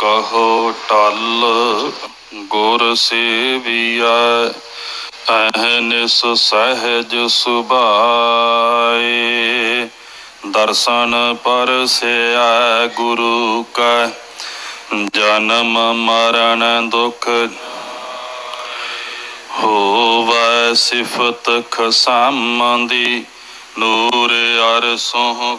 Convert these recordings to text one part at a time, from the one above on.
ਕਹੋ ਟਲ ਗੁਰ ਸੇਵੀਐ ਅਹਨਿਸ ਸਹਿਜ ਸੁਭਾਏ। ਦਰਸ਼ਨ ਪਰਸਿਆ ਗੁਰੂ ਕੈ, ਜਨਮ ਮਰਨ ਦੁਖ ਹੋਵੈ ਸਿਫਤ ਖਸਮ ਦੀ। ਨੂਰ ਅਰਸੋਂ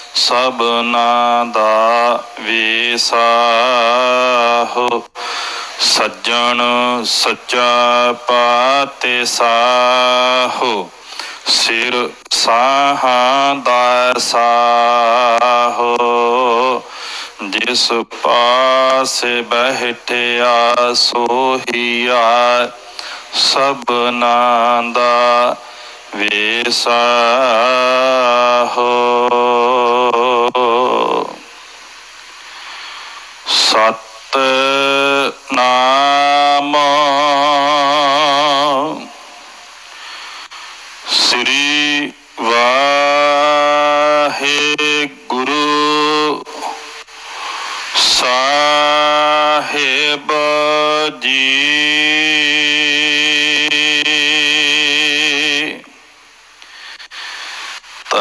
ਸਭਨਾ ਦਾ ਵੇਸਾਹੋ। ਸੱਜਣ ਸੱਚਾ ਪਾਤੇ ਸਾਹੋ ਸਿਰ ਸਾਹਾਂ ਦਾ ਸਾਹੋ। ਜਿਸ ਪਾਸੇ ਬਹਿਠਿਆ, ਸੋਹੀਆ ਸਭਨਾ ਦਾ ਵੇਸਾਹੋ ਸਤ ਨਾਮ ਸ੍ਰੀ ਵਾਹਿਗੁਰੂ ਸਾਹਿਬ ਜੀ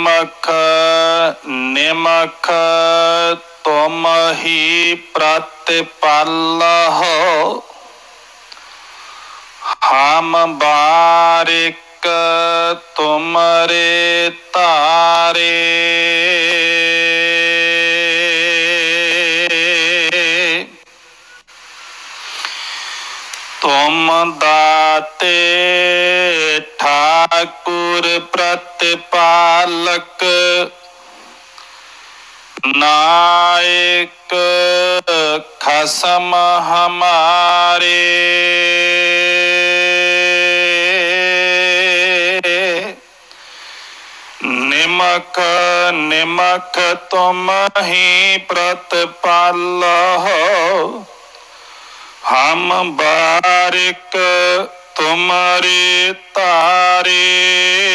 ਨਿਮਖ ਨਿਮਖ ਤੁਮ ਹੀ ਪ੍ਰਤਪਾਲ ਹੋ। ਹਮ ਬਾਰਿਕ ਤੁਮਰੇ ਤਾਰੇ। ਤੁਮ ਦਾਤੇ ਠਾਕੁਰ ਪ੍ਰਤਪਾਲਕ ਨਾਇਕ ਖਸਮ ਹਮਾਰੇ। ਨਿਮਕ ਨਿਮਕ ਤੁਮ ਹੀ ਪ੍ਰਤਪਾਲ ਹੋ। ਹਮ ਬਾਰਿਕ ਤੁਮਰੇ ਤਾਰੇ।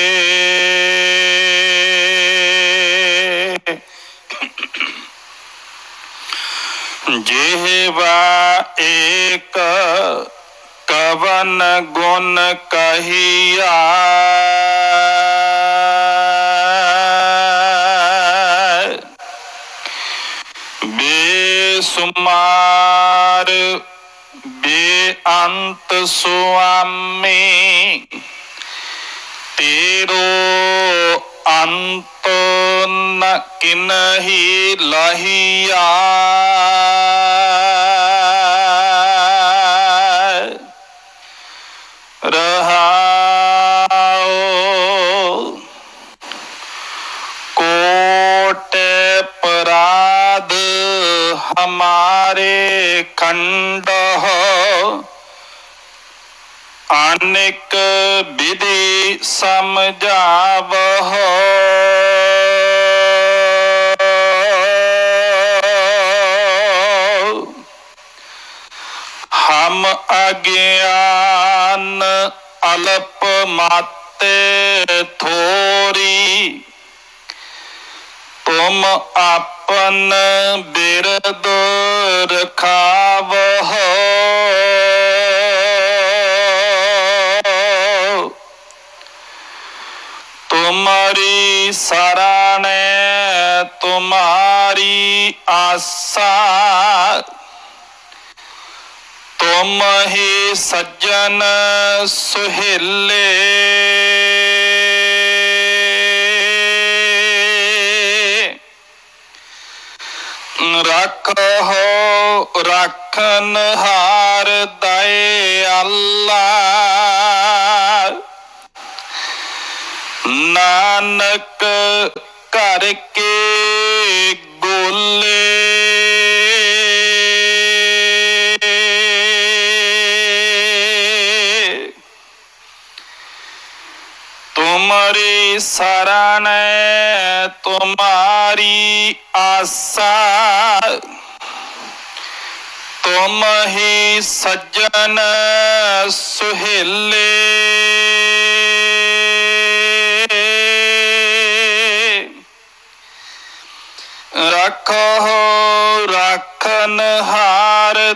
ਜਿਹਵਾ ਏਕ ਕਵਨ ਗੁਣ ਕਹੀਆ। ਬੇਸੁਮਾਰ ਬੇਅੰਤ ਸੁਆਮੀ ਤੇਰੋ ਅੰਤ ਨ ਕਿਨਹੀ ਲਹੀਆ। ਸਾਰੇ ਖੰਡ ਅਨੇਕ ਵਿਧੀ ਸਮਝਾਵਹੁ। ਹਮ ਅਗਿਆਨ ਅਲਪ ਮਾਤੇ ਥੋਰੀ ਤੁਮ ਆਪਨ ਬਿਰਦੋ ਰਖਾਵ ਤੁਮਰੀ ਸਰਣ ਤੁਮਾਰੀ ਆਸਾ। ਤੁਮ ਹੀ ਸੱਜਣ ਸੁਹੇਲੇ। ਰੱਖੋ ਰੱਖਨ ਹਾਰ ਦਏ ਅੱਲਾ ਨਾਨਕ ਕਰਕੇ ਗੋਲੇ ਤੁਮਰੀ ਸਰਣ ਤੁਮਾਰੀ ਆਸਾ। ਤੁਮ ਹੀ ਸੱਜਣ ਸੁਹੇਲੇ। ਰੱਖੋ ਰੱਖਨ ਹਾਰ